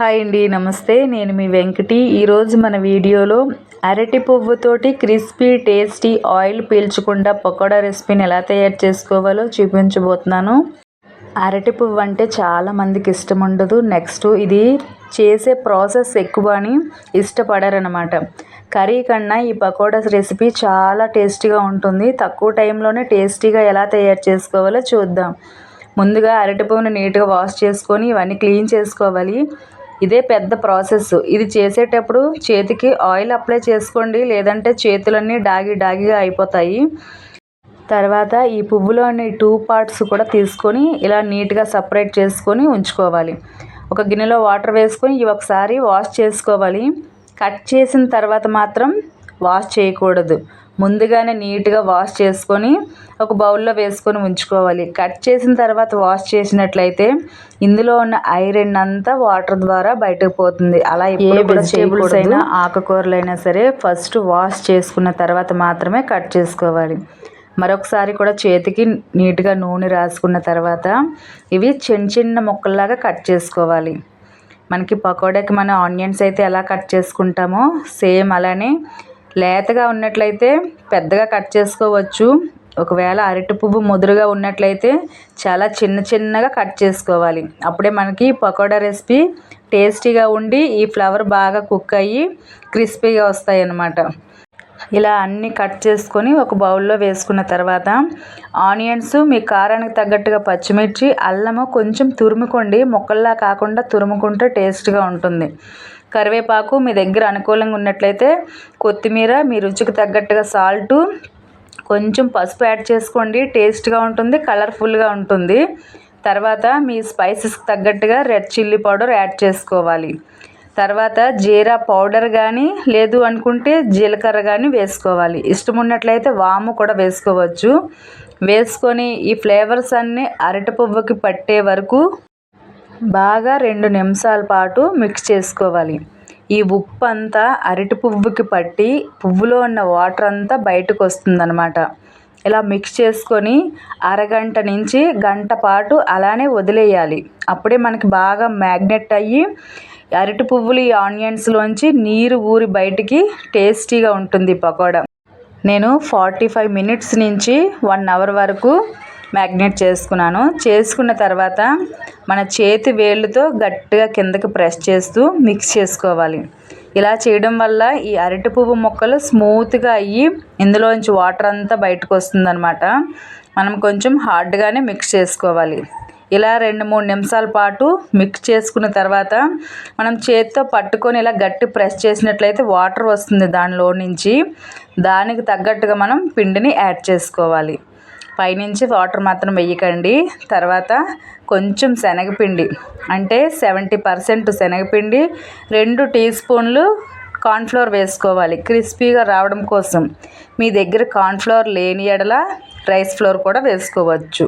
Hi అండి నమస్తే. నేను మీ వెంకటి. ఈరోజు మన వీడియోలో అరటి పువ్వుతోటి క్రిస్పీ టేస్టీ ఆయిల్ పీల్చకుండా పకోడా రెసిపీని ఎలా తయారు చేసుకోవాలో చూపించబోతున్నాను. అరటి పువ్వు అంటే చాలా మందికి ఇష్టం ఉండదు. నెక్స్ట్ ఇది చేసే ప్రాసెస్ ఎక్కువ అని ఇష్టపడరనమాట. కర్రీ కన్నా ఈ పకోడా రెసిపీ చాలా టేస్టీగా ఉంటుంది. తక్కువ టైంలోనే టేస్టీగా ఎలా తయారు చేసుకోవాలో చూద్దాం. ముందుగా అరటి పువ్వుని నీట్గా వాష్ చేసుకొని ఇవన్నీ క్లీన్ చేసుకోవాలి. ఇదే పెద్ద ప్రాసెస్. ఇది చేసేటప్పుడు చేతికి ఆయిల్ అప్లై చేసుకోండి లేదంటే చేతులన్నీ డాగి డాగిగా అయిపోతాయి. తర్వాత ఈ పువ్వులోని టూ పార్ట్స్ కూడా తీసుకొని ఇలా నీట్గా సపరేట్ చేసుకొని ఉంచుకోవాలి. ఒక గిన్నెలో వాటర్ వేసుకొని ఇవి ఒకసారి వాష్ చేసుకోవాలి. కట్ చేసిన తర్వాత మాత్రం వాష్ చేయకూడదు. ముందుగానే నీట్గా వాష్ చేసుకొని ఒక బౌల్లో వేసుకొని ఉంచుకోవాలి. కట్ చేసిన తర్వాత వాష్ చేసినట్లయితే ఇందులో ఉన్న ఐరన్ అంతా వాటర్ ద్వారా బయటకు పోతుంది. అలా ఏ వెజిటేబుల్స్ అయినా ఆకుకూరలైనా సరే ఫస్ట్ వాష్ చేసుకున్న తర్వాత మాత్రమే కట్ చేసుకోవాలి. మరొకసారి కూడా చేతికి నీట్గా నూనె రాసుకున్న తర్వాత ఇవి చిన్న చిన్న ముక్కల్లాగా కట్ చేసుకోవాలి. మనకి పకోడాకి మన ఆనియన్స్ అయితే ఎలా కట్ చేసుకుంటామో సేమ్ అలానే లేతగా ఉన్నట్లయితే పెద్దగా కట్ చేసుకోవచ్చు. ఒకవేళ అరటి పువ్వు ముదురుగా ఉన్నట్లయితే చాలా చిన్న చిన్నగా కట్ చేసుకోవాలి. అప్పుడే మనకి పకోడా రెసిపీ టేస్టీగా ఉండి ఈ ఫ్లవర్ బాగా కుక్ అయ్యి క్రిస్పీగా వస్తాయి అన్నమాట ఇలా అన్నీ కట్ చేసుకొని ఒక బౌల్లో వేసుకున్న తర్వాత ఆనియన్స్ మీ కారానికి తగ్గట్టుగా పచ్చిమిర్చి అల్లము కొంచెం తురుముకోండి. ముక్కల్లా కాకుండా తురుముకుంటే టేస్ట్గా ఉంటుంది. కరివేపాకు మీ దగ్గర అనుకూలంగా ఉన్నట్లయితే కొత్తిమీర మీ రుచికి తగ్గట్టుగా సాల్టు కొంచెం పసుపు యాడ్ చేసుకోండి. టేస్ట్గా ఉంటుంది కలర్ఫుల్గా ఉంటుంది. తర్వాత మీ స్పైసెస్కి తగ్గట్టుగా రెడ్ చిల్లీ పౌడర్ యాడ్ చేసుకోవాలి. తర్వాత జీరా పౌడర్ కానీ లేదు అనుకుంటే జీలకర్ర కానీ వేసుకోవాలి. ఇష్టం ఉన్నట్లయితే వాము కూడా వేసుకోవచ్చు. వేసుకొని ఈ ఫ్లేవర్స్ అన్నీ అరటి పువ్వుకి పట్టే వరకు బాగా రెండు నిమిషాల పాటు మిక్స్ చేసుకోవాలి. ఈ ఉప్పు అంతా అరటి పువ్వుకి పట్టి పువ్వులో ఉన్న వాటర్ అంతా బయటకు వస్తుందన్నమాట. ఇలా మిక్స్ చేసుకొని అరగంట నుంచి గంట పాటు అలానే వదిలేయాలి. అప్పుడే మనకి బాగా మ్యాగ్నెట్ అయ్యి అరటి పువ్వులు ఈ ఆనియన్స్లోంచి నీరు ఊరి బయటికి టేస్టీగా ఉంటుంది పకోడా. నేను ఫార్టీ ఫైవ్ మినిట్స్ నుంచి వన్ అవర్ వరకు మ్యాగ్నేట్ చేసుకున్నాను. చేసుకున్న తర్వాత మన చేతి వేళ్ళతో గట్టిగా కిందకి ప్రెస్ చేస్తూ మిక్స్ చేసుకోవాలి. ఇలా చేయడం వల్ల ఈ అరటి పువ్వు మొక్కలు స్మూత్గా అయ్యి ఇందులోంచి వాటర్ అంతా బయటకు వస్తుందన్నమాట. మనం కొంచెం హార్డ్గానే మిక్స్ చేసుకోవాలి. ఇలా రెండు మూడు నిమిషాల పాటు మిక్స్ చేసుకున్న తర్వాత మనం చేతితో పట్టుకొని ఇలా గట్టి ప్రెస్ చేసినట్లయితే వాటర్ వస్తుంది దానిలో నుంచి. దానికి తగ్గట్టుగా మనం పిండిని యాడ్ చేసుకోవాలి. పైనుంచి వాటర్ మాత్రం వేయకండి. తర్వాత కొంచెం శనగపిండి అంటే సెవెంటీ పర్సెంట్ శనగపిండి రెండు టీ స్పూన్లు కార్న్ఫ్లోర్ వేసుకోవాలి. క్రిస్పీగా రావడం కోసం. మీ దగ్గర కార్న్ఫ్లోర్ లేని ఎడల రైస్ ఫ్లోర్ కూడా వేసుకోవచ్చు.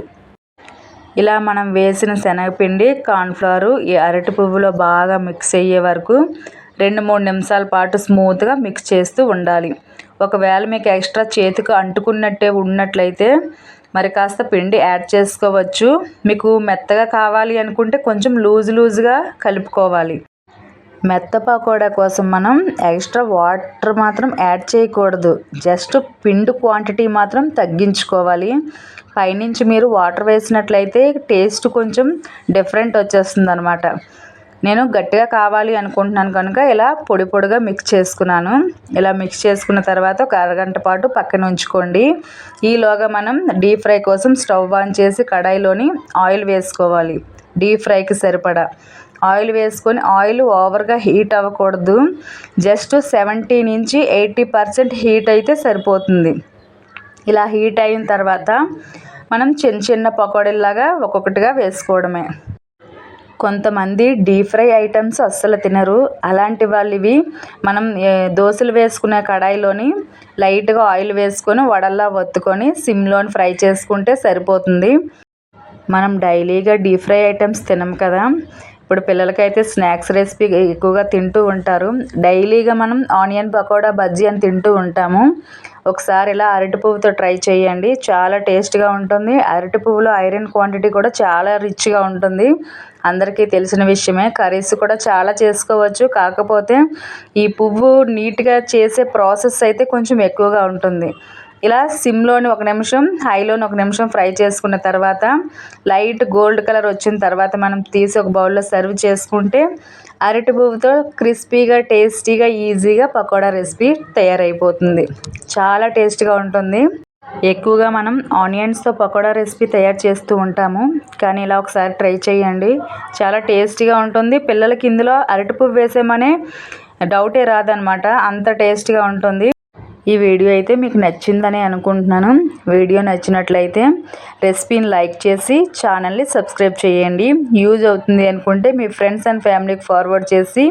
ఇలా మనం వేసిన శనగపిండి కార్న్ఫ్లవర్ ఈ అరటి పువ్వులో బాగా మిక్స్ అయ్యే వరకు రెండు మూడు నిమిషాల పాటు స్మూత్గా మిక్స్ చేస్తూ ఉండాలి. ఒకవేళ మీకు ఎక్స్ట్రా చేతికి అంటుకున్నట్టే ఉన్నట్లయితే మరి కాస్త పిండి యాడ్ చేసుకోవచ్చు. మీకు మెత్తగా కావాలి అనుకుంటే కొంచెం లూజ్ లూజ్గా కలుపుకోవాలి. మెత్త పకోడా కోసం మనం ఎక్స్ట్రా వాటర్ మాత్రం యాడ్ చేయకూడదు. జస్ట్ పిండి క్వాంటిటీ మాత్రం తగ్గించుకోవాలి. పైనుంచి మీరు వాటర్ వేసినట్లయితే టేస్ట్ కొంచెం డిఫరెంట్ వచ్చేస్తుంది అనమాట నేను గట్టిగా కావాలి అనుకుంటున్నాను కనుక ఇలా పొడి పొడిగా మిక్స్ చేసుకున్నాను. ఇలా మిక్స్ చేసుకున్న తర్వాత ఒక అరగంట పాటు పక్కన ఉంచుకోండి. ఈలోగా మనం డీప్ ఫ్రై కోసం స్టవ్ ఆన్ చేసి కడాయిలోని ఆయిల్ వేసుకోవాలి. డీప్ ఫ్రైకి సరిపడా. ఆయిల్ వేసుకొని ఆయిల్ ఓవర్గా హీట్ అవ్వకూడదు. జస్ట్ సెవెంటీ నుంచి ఎయిటీ పర్సెంట్ హీట్ అయితే సరిపోతుంది. ఇలా హీట్ అయిన తర్వాత మనం చిన్న చిన్న పకోడీలాగా ఒక్కొక్కటిగా వేసుకోవడమే. కొంతమంది డీప్ ఫ్రై ఐటమ్స్ అస్సలు తినరు. అలాంటి వాళ్ళు ఇవి మనం దోశలు వేసుకునే కడాయిలోని లైట్గా ఆయిల్ వేసుకొని వడల్లా వత్తుకొని సిమ్లోని ఫ్రై చేసుకుంటే సరిపోతుంది. మనం డైలీగా డీప్ ఫ్రై ఐటమ్స్ తినం కదా. ఇప్పుడు పిల్లలకైతే స్నాక్స్ రెసిపీ ఎక్కువగా తింటూ ఉంటారు. డైలీగా మనం ఆనియన్ పకోడా బజ్జీ అని తింటూ ఉంటాము. ఒకసారి ఇలా అరటి పువ్వుతో ట్రై చేయండి. చాలా టేస్ట్గా ఉంటుంది. అరటి పువ్వులో ఐరన్ క్వాంటిటీ కూడా చాలా రిచ్గా ఉంటుంది. అందరికీ తెలిసిన విషయమే. కర్రీస్ కూడా చాలా చేసుకోవచ్చు. కాకపోతే ఈ పువ్వు నీట్గా చేసే ప్రాసెస్ అయితే కొంచెం ఎక్కువగా ఉంటుంది. ఇలా సిమ్లోని ఒక నిమిషం హైలోని ఒక నిమిషం ఫ్రై చేసుకున్న తర్వాత లైట్ గోల్డ్ కలర్ వచ్చిన తర్వాత మనం తీసి ఒక బౌల్లో సర్వ్ చేసుకుంటే అరటి పువ్వుతో క్రిస్పీగా టేస్టీగా ఈజీగా పకోడా రెసిపీ తయారైపోతుంది. చాలా టేస్ట్గా ఉంటుంది. ఎక్కువగా మనం ఆనియన్స్తో పకోడా రెసిపీ తయారు చేస్తూ ఉంటాము. కానీ ఇలా ఒకసారి ట్రై చేయండి. చాలా టేస్టీగా ఉంటుంది. పిల్లలకి ఇందులో అరటి పువ్వు వేసేమనే డౌటే రాదనమాట. అంత టేస్ట్గా ఉంటుంది. ఈ వీడియో అయితే మీకు నచ్చిందని అనుకుంటున్నాను. వీడియో నచ్చినట్లయితే రెసిపీని లైక్ చేసి ఛానల్ని సబ్స్క్రైబ్ చేయండి. యూజ్ అవుతుంది అనుకుంటే మీ ఫ్రెండ్స్ అండ్ ఫ్యామిలీకి ఫార్వర్డ్ చేసి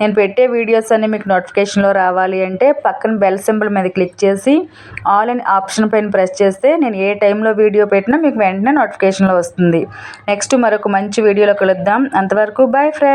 నేను పెట్టే వీడియోస్ అన్నీ మీకు నోటిఫికేషన్లో రావాలి అంటే పక్కన బెల్ సింబల్ మీద క్లిక్ చేసి ఆల్ అని ఆప్షన్ పైన ప్రెస్ చేస్తే నేను ఏ టైంలో వీడియో పెట్టినా మీకు వెంటనే నోటిఫికేషన్లో వస్తుంది. నెక్స్ట్ మరొక మంచి వీడియోలో కలుద్దాం. అంతవరకు బాయ్ ఫ్రెండ్